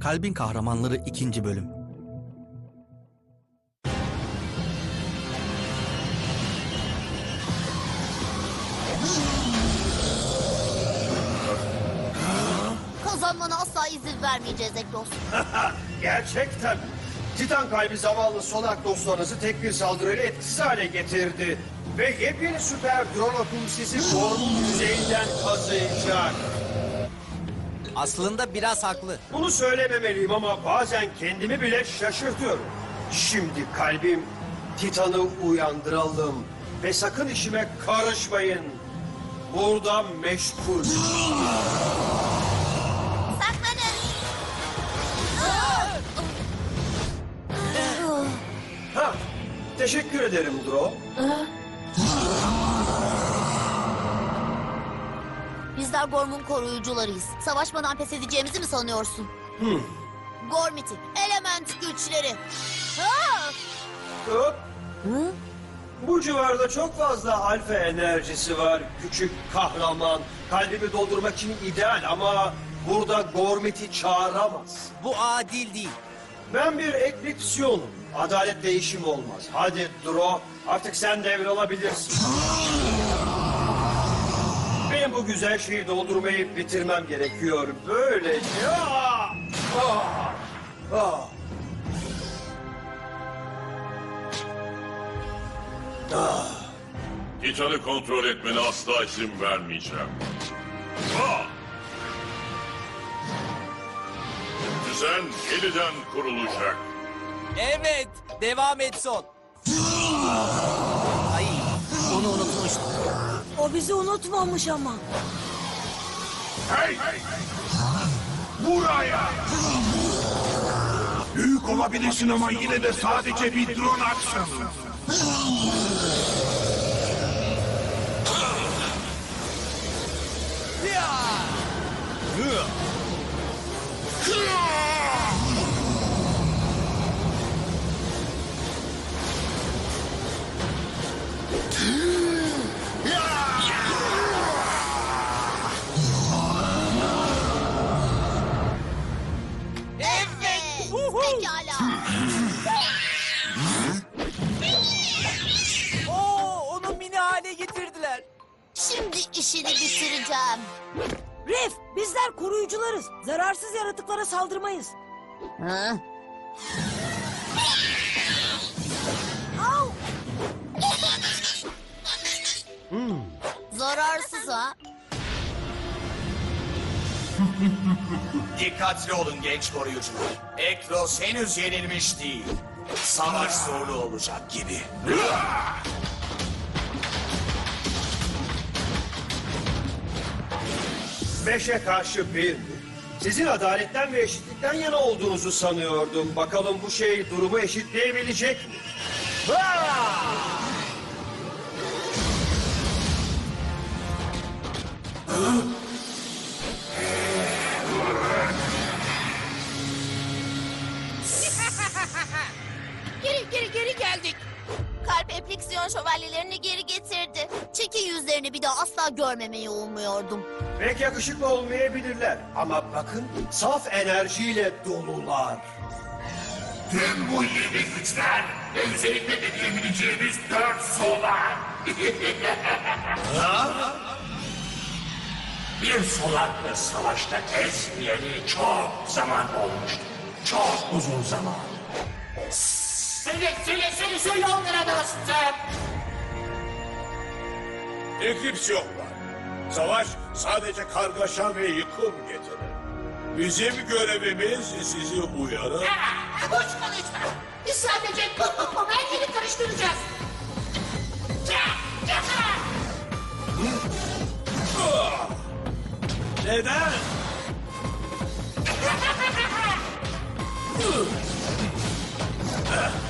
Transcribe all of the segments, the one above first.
Kalbin Kahramanları 2. Bölüm Kazanmana asla izin vermeyeceğiz Eklos. Gerçekten. Titan kalbi zavallı solak dostlarınızı tek bir saldırıyla etkisiz hale getirdi. Ve yepyeni süper drone akım sizi formun yüzeyinden kazıyacak. Aslında biraz haklı. Bunu söylememeliyim ama bazen kendimi bile şaşırtıyorum. Şimdi kalbim Titan'ı uyandıralım. Ve sakın işime karışmayın. Burada meşgul. Saklanın. Ha, teşekkür ederim Dro. Bizler Gorm'un koruyucularıyız. Savaşmadan pes edeceğimizi mi sanıyorsun? Gormit'i, element güçleri. Ha! Hop. Bu civarda çok fazla alfa enerjisi var. Küçük kahraman. Kalbimi doldurmak için ideal ama burada Gormit'i çağıramaz. Bu adil değil. Ben bir eklipsiyonum. Adalet değişim olmaz. Hadi Dro, artık sen devralabilirsin. Benim bu güzel şeyi doldurmayı bitirmem gerekiyor. Böylece... Ah! Ah! Ah! Titan'ı kontrol etmene asla izin vermeyeceğim. Ha! Düzen yeniden kurulacak. Evet, devam et son. Ay, onu unutmuştum. O bizi unutmamış ama. Hey! Buraya! Büyük olabilirsin ama yine de sadece bir drone atsın. Evet. Şimdi işini bitireceğim. Ref, bizler koruyucularız. Zararsız yaratıklara saldırmayız. Ha? Au! Zararsız ha. Dikkatli olun genç koruyucular. Eklos henüz yenilmiş değil. Savaş zorlu olacak gibi. Beşe karşı bir? Sizin adaletten ve eşitlikten yana olduğunuzu sanıyordum. Bakalım bu şey durumu eşitleyebilecek mi? Ha! Kalp epliksiyon şövalyelerini geri getirdi. Çeki yüzlerini bir daha asla görmemeyi umuyordum. Pek yakışıklı olmayabilirler ama bakın saf enerjiyle dolular. Tüm bu yeni güçler ve özellikle de diyebileceğimiz dört solar. bir solakla savaşta kesmeyeli çok zaman olmuştu. Çok uzun zaman. Söyle, söyle, söyle, söyle onlara dostum. Eklips yok var. Savaş sadece kargaşa ve yıkım getirir. Bizim görevimiz sizi uyarıp Aa, boş konuşma. Biz sadece pum pum pum her yeri karıştıracağız. Ca, ca. neden?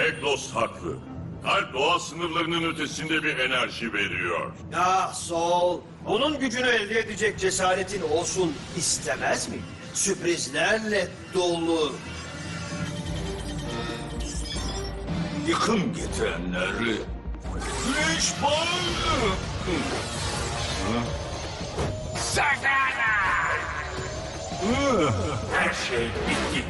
Eklos haklı. Kalp doğa sınırlarının ötesinde bir enerji veriyor. Ah Sol, onun gücünü elde edecek cesaretin olsun istemez mi? Sürprizlerle dolu. Yıkım getirenleri. Güneş bağı. Sakana! Her şey bitti.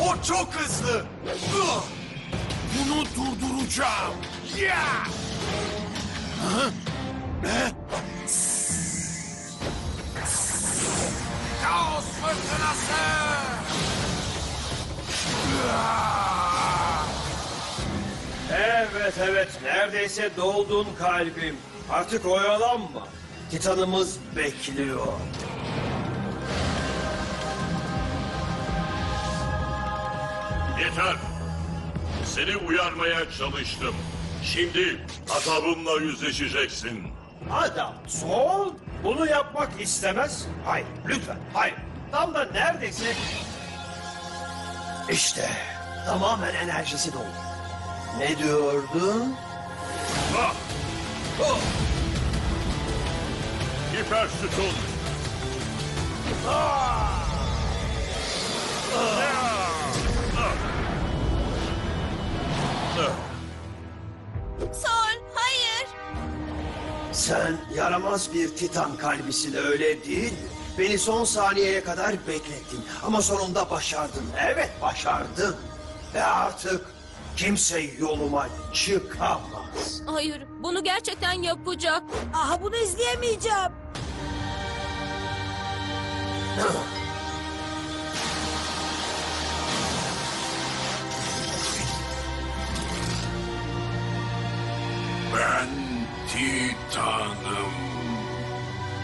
O çok hızlı. Bunu durduracağım. Ya! Kaos fırtınası! Evet evet neredeyse doldun kalbim. Artık oyalanma. Titanımız bekliyor. Yeter. Seni uyarmaya çalıştım. Şimdi azabımla yüzleşeceksin. Adam sol bunu yapmak istemez. Hayır lütfen hayır. Tam da neredeyse... İşte tamamen enerjisi doldu. Ne diyordun? Ah! Ah! Hiper sütun. Sol, hayır. Sen yaramaz bir titan kalbisin öyle değil mi? Beni son saniyeye kadar beklettin ama sonunda başardın. Evet başardın. Ve artık kimse yoluma çıkamaz. Hayır, bunu gerçekten yapacak. Aha bunu izleyemeyeceğim. Ben Titan'ım.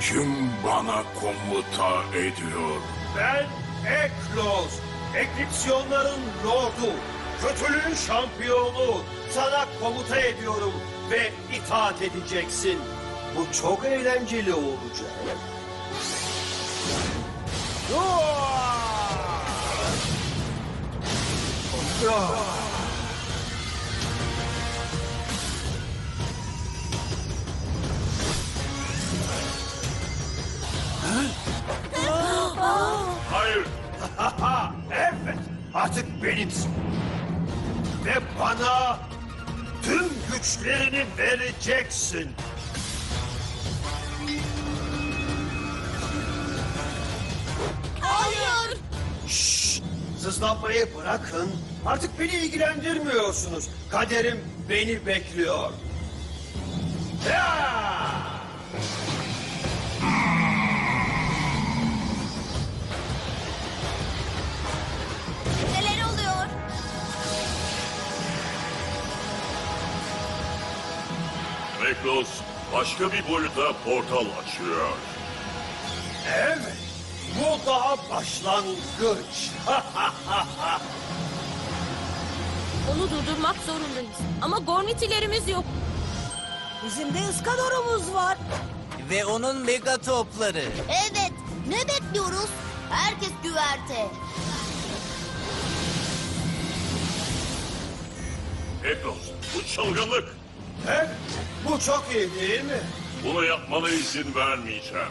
Kim bana komuta ediyor? Ben Eklos, Eklipsiyonların lordu, kötülüğün şampiyonu. Sana komuta ediyorum ve itaat edeceksin. Bu çok eğlenceli olacak. Hayır. Evet, artık benimsin. Ve bana tüm güçlerini vereceksin. Sızlanmayı bırakın. Artık beni ilgilendirmiyorsunuz. Kaderim beni bekliyor. Ya! Neler oluyor? Reklos başka bir boyuta portal açıyor. Evet, bu daha başlangıç. Onu durdurmak zorundayız. Ama gormitilerimiz yok. Bizim de ıskadorumuz var. Ve onun mega topları. Evet, ne bekliyoruz? Herkes güverte. Reklos bu çılgınlık. evet, bu çok iyi değil mi? Bunu yapmana izin vermeyeceğim.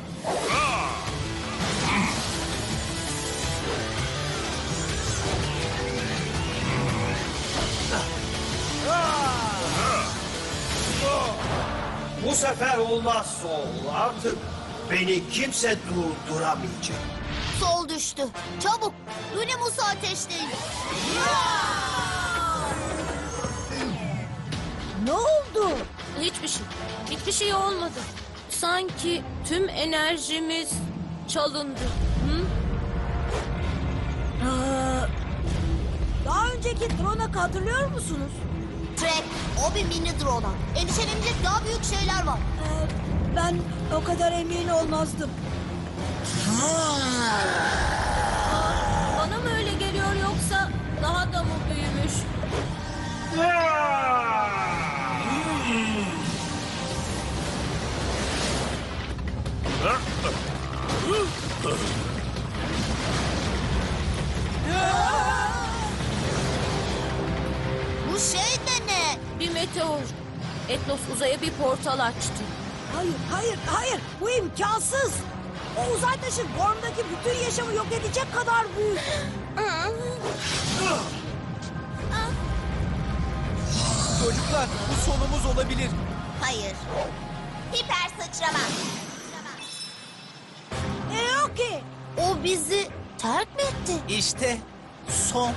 Bu sefer olmaz Sol. Artık beni kimse durduramayacak. Sol düştü. Çabuk, Lunemus'u ateşleyin. Ne oldu? Hiçbir şey. Hiçbir şey olmadı. Sanki tüm enerjimiz çalındı. Hı? Aa, daha önceki drone'u hatırlıyor musunuz? Trek, o bir mini drone. Endişelenecek daha büyük şeyler var. Ee, ben o kadar emin olmazdım. Bana mı öyle geliyor yoksa daha da mı büyümüş? Bir meteor. Etlos uzaya bir portal açtı. Hayır, hayır, hayır. Bu imkansız. O uzay taşı Gorm'daki bütün yaşamı yok edecek kadar büyük. Çocuklar bu sonumuz olabilir. Hayır. Hiper sıçrama. E yok ki. O bizi terk mi etti? İşte son.